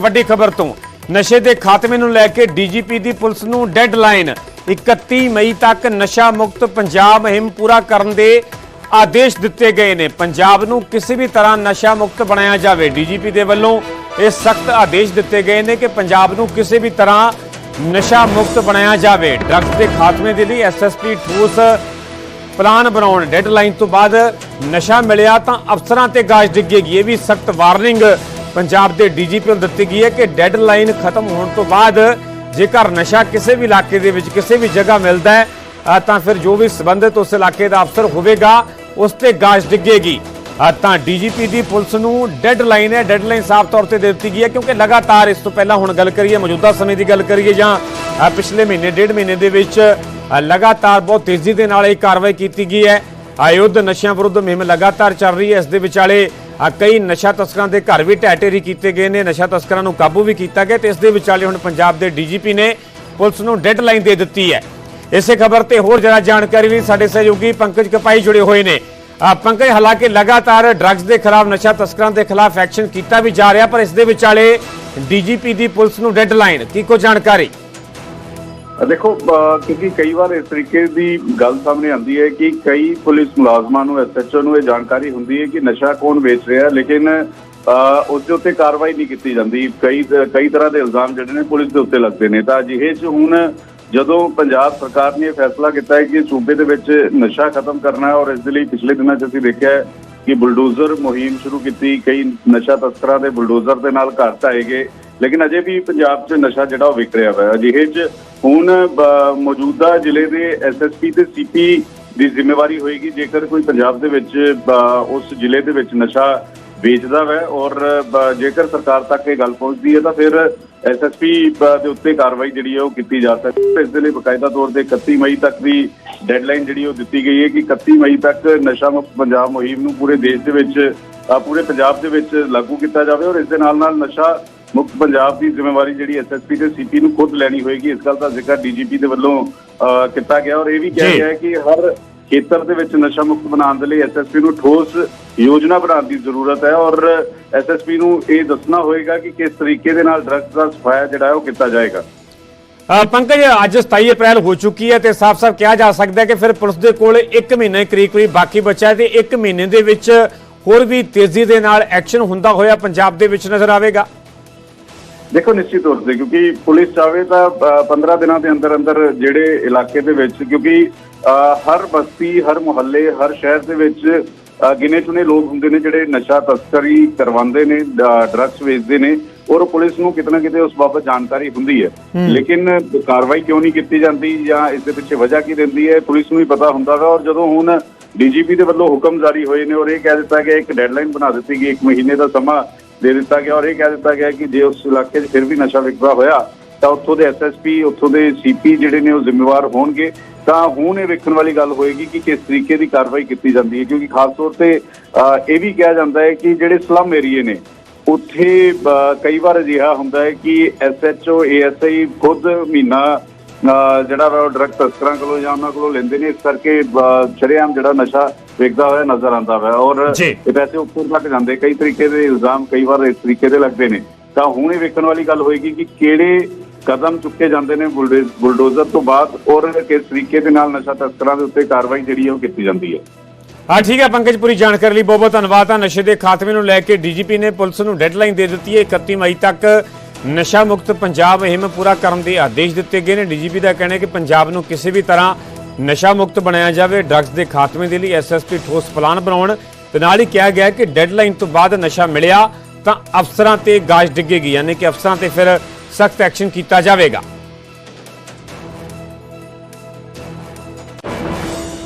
ਵੱਡੀ ਖਬਰ ਤੋਂ। ਨਸ਼ੇ ਦੇ ਖਾਤਮੇ ਨੂੰ ਲੈ ਕੇ ਡੀਜੀਪੀ ਦੀ ਪੁਲਿਸ ਨੂੰ ਡੈਡਲਾਈਨ। 31 ਮਈ ਤੱਕ ਨਸ਼ਾ ਮੁਕਤ ਪੰਜਾਬ ਮੁਹਿੰਮ ਪੂਰਾ ਕਰਨ ਦੇ ਆਦੇਸ਼ ਦਿੱਤੇ ਗਏ ਨੇ। ਪੰਜਾਬ ਨੂੰ ਕਿਸੇ ਵੀ ਤਰ੍ਹਾਂ ਨਸ਼ਾ ਮੁਕਤ ਬਣਾਇਆ ਜਾਵੇ। ਡੀਜੀਪੀ ਦੇ ਵੱਲੋਂ ਇਹ ਸਖਤ ਆਦੇਸ਼ ਦਿੱਤੇ ਗਏ ਨੇ ਕਿ ਪੰਜਾਬ ਨੂੰ ਕਿਸੇ ਵੀ ਤਰ੍ਹਾਂ ਨਸ਼ਾ ਮੁਕਤ ਬਣਾਇਆ ਜਾਵੇ। ਡਰੱਗਸ ਦੇ ਖਾਤਮੇ ਦੇ ਲਈ ਐਸਐਸਪੀ ਠੋਸ ਪਲਾਨ ਬਣਾਉਣ। ਡੈਡਲਾਈਨ ਤੋਂ ਬਾਅਦ ਨਸ਼ਾ ਮਿਲਿਆ ਤਾਂ ਅਫਸਰਾਂ ਤੇ ਗਾਜ ਡਿੱਗੇਗੀ। ਇਹ ਵੀ ਸਖਤ ਵਾਰਨਿੰਗ। ਪੰਜਾਬ ਦੇ ਡੀਜੀਪੀ ਨੂੰ ਦਿੱਤੀ ਗਈ ਹੈ ਕਿ ਡੈਡਲਾਈਨ ਖਤਮ ਹੋਣ ਤੋਂ ਬਾਅਦ ਜੇਕਰ ਨਸ਼ਾ ਕਿਸੇ ਵੀ ਇਲਾਕੇ ਦੇ ਵਿੱਚ ਕਿਸੇ ਵੀ ਜਗ੍ਹਾ ਮਿਲਦਾ ਹੈ ਤਾਂ ਫਿਰ ਜੋ ਵੀ ਸੰਬੰਧਿਤ ਉਸ ਇਲਾਕੇ ਦਾ ਅਫਸਰ ਹੋਵੇਗਾ ਉਸ ਤੇ ਗਾਜ ਡਿੱਗੇਗੀ। ਅ, ਤਾਂ ਡੀਜੀਪੀ ਦੀ ਪੁਲਿਸ ਨੂੰ ਡੈਡਲਾਈਨ ਹੈ ਡੈਡਲਾਈਨ ਸਾਫ਼ ਤੌਰ ਤੇ ਦੇ ਦਿੱਤੀ ਗਈ ਹੈ ਕਿਉਂਕਿ ਲਗਾਤਾਰ ਇਸ ਤੋਂ ਪਹਿਲਾਂ ਹੁਣ ਗੱਲ ਕਰੀਏ ਮੌਜੂਦਾ ਸਮੇਂ ਦੀ ਗੱਲ ਕਰੀਏ ਜਾਂ ਪਿਛਲੇ ਮਹੀਨੇ ਡੇਢ ਮਹੀਨੇ ਦੇ ਵਿੱਚ ਲਗਾਤਾਰ ਬਹੁਤ ਤੇਜ਼ੀ ਦੇ ਨਾਲ ਇਹ ਕਾਰਵਾਈ ਕੀਤੀ ਗਈ ਹੈ। ਆਯੁੱਧ ਨਸ਼ਿਆਂ ਵਿਰੁੱਧ ਮੁਹਿੰਮ ਲਗਾਤਾਰ ਚੱਲ ਰਹੀ ਹੈ ਇਸ ਦੇ ਵਿਚਾਲੇ ਅ, ਕਈ ਨਸ਼ਾ ਤਸਕਰਾਂ ਦੇ ਘਰ ਵੀ ਢਹਿ ਢੇਰੀ ਕੀਤੇ ਗਏ ਨੇ ਨਸ਼ਾ ਤਸਕਰਾਂ ਨੂੰ ਕਾਬੂ ਵੀ ਕੀਤਾ ਗਿਆ ਤੇ ਇਸ ਦੇ ਵਿਚਾਲੇ ਹੁਣ ਪੰਜਾਬ ਦੇ ਡੀਜੀਪੀ ਨੇ ਪੁਲਿਸ ਨੂੰ ਡੈਡਲਾਈਨ ਦੇ ਦਿੱਤੀ ਹੈ। ਇਸੇ ਖਬਰ ਤੇ ਹੋਰ ਜ਼ਿਆਦਾ ਜਾਣਕਾਰੀ ਲਈ ਸਾਡੇ ਸਹਿਯੋਗੀ ਪੰਕਜ ਕਪਾਈ ਜੁੜੇ ਹੋਏ ਨੇ। ਪੰਕਜ ਹਾਲਾਂਕਿ ਲਗਾਤਾਰ ਡਰੱਗਸ ਦੇ ਖਿਲਾਫ ਨਸ਼ਾ ਤਸਕਰਾਂ ਦੇ ਖਿਲਾਫ ਐਕਸ਼ਨ ਕੀਤਾ ਵੀ ਜਾ ਰਿਹਾ ਪਰ ਇਸ ਦੇ ਵਿਚਾਲੇ ਡੀਜੀਪੀ ਦੀ ਪੁਲਿਸ ਨੂੰ ਡੈਡਲਾਈਨ। ਕੀ ਕੋ ਜਾਣਕਾਰੀ? ਦੇਖੋ ਕਿਉਂਕਿ ਕਈ ਵਾਰ ਇਸ ਤਰੀਕੇ ਦੀ ਗੱਲ ਸਾਹਮਣੇ ਆਉਂਦੀ ਹੈ ਕਿ ਕਈ ਪੁਲਿਸ ਮੁਲਾਜ਼ਮਾਂ ਨੂੰ ਐਸਐਚਓ ਨੂੰ ਇਹ ਜਾਣਕਾਰੀ ਹੁੰਦੀ ਹੈ ਕਿ ਨਸ਼ਾ ਕੌਣ ਵੇਚ ਰਿਹਾ ਹੈ ਲੇਕਿਨ ਅਹ ਉਸ ਦੇ ਉੱਤੇ ਕਾਰਵਾਈ ਨਹੀਂ ਕੀਤੀ ਜਾਂਦੀ। ਕਈ ਕਈ ਤਰ੍ਹਾਂ ਦੇ ਇਲਜ਼ਾਮ ਜਿਹੜੇ ਨੇ ਪੁਲਿਸ ਦੇ ਉੱਤੇ ਲੱਗਦੇ ਨੇ। ਤਾਂ ਅਜਿਹੇ 'ਚ ਹੁਣ ਜਦੋਂ ਪੰਜਾਬ ਸਰਕਾਰ ਨੇ ਇਹ ਫੈਸਲਾ ਕੀਤਾ ਹੈ ਕਿ ਸੂਬੇ ਦੇ ਵਿੱਚ ਨਸ਼ਾ ਖਤਮ ਕਰਨਾ ਹੈ ਔਰ ਇਸ ਦੇ ਲਈ ਪਿਛਲੇ ਦਿਨਾਂ 'ਚ ਅਸੀਂ ਦੇਖਿਆ ਹੈ ਕਿ ਬੁਲਡੋਜ਼ਰ ਮੁਹਿੰਮ ਸ਼ੁਰੂ ਕੀਤੀ, ਕਈ ਨਸ਼ਾ ਤਸਕਰਾਂ ਦੇ ਬੁਲਡੋਜ਼ਰ ਦੇ ਨਾਲ ਘਰ ਢਾਏ ਗਏ। ਲੇਕਿਨ ਅਜੇ ਵੀ ਪੰਜਾਬ 'ਚ ਨਸ਼ਾ ਜਿਹੜਾ ਉਹ ਵਿਕ ਰਿਹਾ ਹੈ ਅਜਿਹੇ 'ਚ ਹੁਣ ਮੌਜੂਦਾ ਜ਼ਿਲ੍ਹੇ ਦੇ ਐਸਐਸਪੀ ਤੇ ਸੀਪੀ ਦੀ ਜ਼ਿੰਮੇਵਾਰੀ ਹੋਏਗੀ। ਜੇਕਰ ਕੋਈ ਪੰਜਾਬ ਦੇ ਵਿੱਚ ਉਸ ਜ਼ਿਲ੍ਹੇ ਦੇ ਵਿੱਚ ਨਸ਼ਾ ਵੇਚਦਾ ਹੈ ਔਰ ਜੇਕਰ ਸਰਕਾਰ ਤੱਕ ਇਹ ਗੱਲ ਪਹੁੰਚਦੀ ਹੈ ਤਾਂ ਫਿਰ ਐਸਐਸਪੀ ਦੇ ਉੱਤੇ ਕਾਰਵਾਈ ਜਿਹੜੀ ਹੈ ਉਹ ਕੀਤੀ ਜਾ ਸਕਦੀ ਹੈ। ਇਸ ਦੇ ਲਈ ਬਕਾਇਦਾ ਤੌਰ ਤੇ 31 ਮਈ ਤੱਕ ਦੀ ਡੈਡਲਾਈਨ ਜਿਹੜੀ ਉਹ ਦਿੱਤੀ ਗਈ ਹੈ ਕਿ 31 ਮਈ ਤੱਕ ਨਸ਼ਾ ਮੁਕਤ ਪੰਜਾਬ ਮੁਹਿੰਮ ਨੂੰ ਪੂਰੇ ਦੇਸ਼ ਦੇ ਵਿੱਚ ਪੂਰੇ ਪੰਜਾਬ ਦੇ ਵਿੱਚ ਲਾਗੂ ਕੀਤਾ ਜਾਵੇ ਔਰ ਇਸ ਦੇ ਨਾਲ ਨਾਲ ਨਸ਼ਾ ਮੁਕਤ ਪੰਜਾਬ ਦੀ ਜ਼ਿੰਮੇਵਾਰੀ ਜਿਹੜੀ ਐਸਐਸਪੀ ਤੇ ਸੀਪੀ ਨੂੰ ਖੁਦ ਲੈਣੀ ਹੋਏਗੀ ਇਸ ਗੱਲ ਦਾ ਜ਼ਿਕਰ ਡੀਜੀਪੀ ਦੇ ਵੱਲੋਂ ਕੀਤਾ ਗਿਆ ਔਰ ਇਹ ਵੀ ਕਿਹਾ। ਗਿਆ ਕਿ ਹਰ ਖੇਤਰ ਦੇ ਵਿੱਚ ਨਸ਼ਾ ਮੁਕਤ ਬਣਾਉਣ ਦੇ ਲਈ ਐਸਐਸਪੀ ਨੂੰ ਠੋਸ ਯੋਜਨਾ ਬਣਾਉਣ ਦੀ ਜ਼ਰੂਰਤ ਹੈ ਔਰ ਐਸਐਸਪੀ ਨੂੰ ਇਹ ਦੱਸਣਾ ਹੋਏਗਾ ਕਿ ਕਿਸ ਤਰੀਕੇ ਦੇ ਨਾਲ ਡਰੱਗਸ ਦਾ ਸਫਾਇਆ ਜਿਹੜਾ ਉਹ ਕੀਤਾ ਜਾਏਗਾ ਪੰਕਜ ਅੱਜ 27 ਅਪ੍ਰੈਲ ਹੋ ਚੁੱਕੀ ਹੈ ਤੇ ਸਾਫ਼-ਸਾਫ਼ ਕਿਹਾ ਜਾ ਸਕਦਾ ਹੈ ਕਿ ਫਿਰ ਪੁਲਿਸ ਦੇ ਕੋਲ 1 ਮਹੀਨੇ ਕਰੀਬ ਕਰੀਬ ਬਾਕੀ ਬਚਿਆ ਤੇ 1 ਮਹੀਨੇ ਦੇ ਵਿੱਚ ਹੋਰ ਵੀ ਤੇਜ਼ੀ ਦੇ ਨਾਲ ਐਕਸ਼ਨ ਹੁੰਦਾ ਹੋਇਆ ਪੰਜਾਬ ਦੇ ਵਿੱਚ ਨਜ਼ਰ ਆਵੇਗਾ ਦੇਖੋ ਨਿਸ਼ਚਿਤ ਤੌਰ ਤੇ ਕਿਉਂਕਿ ਪੁਲਿਸ ਚਾਵੇ ਤਾਂ ਅ, 15 ਦਿਨਾਂ ਦੇ ਅੰਦਰ ਅੰਦਰ ਜਿਹੜੇ ਇਲਾਕੇ ਦੇ ਵਿੱਚ ਕਿਉਂਕਿ ਹਰ ਬਸਤੀ ਹਰ ਮੁਹੱਲੇ ਹਰ ਸ਼ਹਿਰ ਦੇ ਵਿੱਚ ਗਿਣੇ ਚੁਣੇ ਲੋਕ ਹੁੰਦੇ ਨੇ ਜਿਹੜੇ ਨਸ਼ਾ ਤਸਕਰੀ ਕਰਵਾਉਂਦੇ ਨੇ ਡਰੱਗਸ ਵੇਚਦੇ ਨੇ ਔਰ ਪੁਲਿਸ ਨੂੰ ਕਿਤੇ ਨਾ ਕਿਤੇ ਉਸ ਬਾਬਤ ਜਾਣਕਾਰੀ ਹੁੰਦੀ ਹੈ। ਲੇਕਿਨ ਕਾਰਵਾਈ ਕਿਉਂ ਨਹੀਂ ਕੀਤੀ ਜਾਂਦੀ ਜਾਂ ਇਸ ਦੇ ਪਿੱਛੇ ਵਜ੍ਹਾ ਕੀ ਰਹਿੰਦੀ ਹੈ ਪੁਲਿਸ ਨੂੰ ਹੀ ਪਤਾ ਹੁੰਦਾ ਹੈ ਔਰ ਜਦੋਂ ਹੁਣ ਡੀਜੀਪੀ ਦੇ ਵੱਲੋਂ ਹੁਕਮ ਜਾਰੀ ਹੋਏ ਨੇ ਔਰ ਇਹ ਕਹਿ ਦਿੱਤਾ ਗਿਆ ਇੱਕ ਡੈਡਲਾਈਨ ਬਣਾ ਦਿੱਤੀ ਗਈ ਇੱਕ ਮਹੀਨੇ ਦਾ ਸਮਾਂ ਦੇ ਦਿੱਤਾ ਗਿਆ ਔਰ ਇਹ ਕਹਿ ਦਿੱਤਾ ਗਿਆ ਕਿ ਜੇ ਉਸ ਇਲਾਕੇ 'ਚ ਫਿਰ ਵੀ ਨਸ਼ਾ ਵਿਕਦਾ ਹੋਇਆ ਤਾਂ ਉੱਥੋਂ ਦੇ ਐਸਐਸਪੀ ਉੱਥੋਂ ਦੇ ਸੀਪੀ ਜਿਹੜੇ ਨੇ ਉਹ ਜ਼ਿੰਮੇਵਾਰ ਹੋਣਗੇ। ਤਾਂ ਹੁਣ ਇਹ ਵੇਖਣ ਵਾਲੀ ਗੱਲ ਹੋਏਗੀ ਕਿ ਕਿਸ ਤਰੀਕੇ ਦੀ ਕਾਰਵਾਈ ਕੀਤੀ ਜਾਂਦੀ ਹੈ। ਕਿਉਂਕਿ ਖਾਸ ਤੌਰ ਤੇ ਅ, ਇਹ ਵੀ ਕਿਹਾ ਜਾਂਦਾ ਹੈ ਕਿ ਜਿਹੜੇ ਸਲਮ ਏਰੀਏ ਨੇ ਉੱਥੇ ਅ, ਕਈ ਵਾਰ ਅਜਿਹਾ ਹੁੰਦਾ ਹੈ ਕਿ ਐਸਐਚਓ ਏਐਸਆਈ ਖੁਦ ਮਹੀਨਾ ਅ, ਜਿਹੜਾ ਵਾ ਉਹ ਡਰੱਗ ਤਸਕਰਾਂ ਕੋਲੋਂ ਜਾਂ ਉਹਨਾਂ ਕੋਲੋਂ ਲੈਂਦੇ ਨੇ। ਇਸ ਕਰਕੇ ਸ਼ਰੇਆਮ ਜਿਹੜਾ ਨਸ਼ਾ ਵੇਚਦਾ ਹੋਇਆ ਨਜ਼ਰ ਆਉਂਦਾ ਵਾ ਔਰ। ਇਹ ਪੈਸੇ ਉੱਪਰ ਤੱਕ ਜਾਂਦੇ ਕਈ ਤਰੀਕੇ ਦੇ ਇਲਜ਼ਾਮ ਕਈ ਵਾਰ ਇਸ ਤਰੀਕੇ ਦੇ ਲੱਗਦੇ ਨੇ। ਤਾਂ ਹੁਣ ਇਹ ਵੇਖਣ ਵਾਲੀ ਗੱਲ ਹੋਏਗੀ ਕਿ ਕਿਹੜੇ ਕਦਮ ਚੁੱਕੇ ਜਾਂਦੇ ਨੇ ਬੁਲਡੇ- ਬੁਲਡੋਜ਼ਰ ਤੋਂ ਬਾਅਦ ਔਰ ਕਿਸ ਤਰੀਕੇ ਦੇ ਨਾਲ ਨਸ਼ਾ ਤਸਕਰਾਂ ਦੇ ਉੱਤੇ ਕਾਰਵਾਈ ਜਿਹੜੀ ਹੈ ਉਹ ਕੀਤੀ ਜਾਂਦੀ ਹੈ। ਹਾਂ ਠੀਕ ਹੈ ਪੰਕਜ ਪੂਰੀ ਜਾਣਕਾਰੀ ਲਈ ਬਹੁਤ ਬਹੁਤ ਧੰਨਵਾਦ। ਆ ਨਸ਼ੇ ਦੇ ਖਾਤਮੇ ਨੂੰ ਲੈ ਕੇ ਡੀਜੀਪੀ ਨੇ ਪੁਲਿਸ ਨੂੰ ਡੈਡਲਾਈਨ ਦੇ ਦਿੱਤੀ ਹੈ। 31 ਮਈ ਤੱਕ ਨਸ਼ਾ ਮੁਕਤ ਪੰਜਾਬ ਮੁਹਿੰਮ ਪੂਰਾ ਕਰਨ ਦੇ ਆਦੇਸ਼ ਦਿੱਤੇ ਗਏ ਨੇ। ਡੀਜੀਪੀ ਦਾ ਕਹਿਣਾ ਹੈ ਕਿ ਪੰਜਾਬ ਨੂੰ ਕਿਸੇ ਵੀ ਤਰ੍ਹਾਂ ਨਸ਼ਾ ਮੁਕਤ ਬਣਾਇਆ ਜਾਵੇ ਡਰੱਗਸ ਦੇ ਖਾਤਮੇ ਦੇ ਲਈ ਐਸਐਸਪੀ ਠੋਸ ਪਲਾਨ ਬਣਾਉਣ। ਤੇ ਨਾਲ ਹੀ ਕਿਹਾ ਗਿਆ ਕਿ ਡੈਡਲਾਈਨ ਤੋਂ ਬਾਅਦ ਨਸ਼ਾ ਮਿਲਿਆ ਤਾਂ ਅਫਸਰਾਂ ਤੇ ਗਾਜ ਡਿੱਗੇਗੀ, ਯਾਨੀ ਕਿ ਅਫਸਰਾਂ ਤੇ ਫਿਰ ਸਖਤ ਐਕਸ਼ਨ ਕੀਤਾ ਜਾਵੇਗਾ।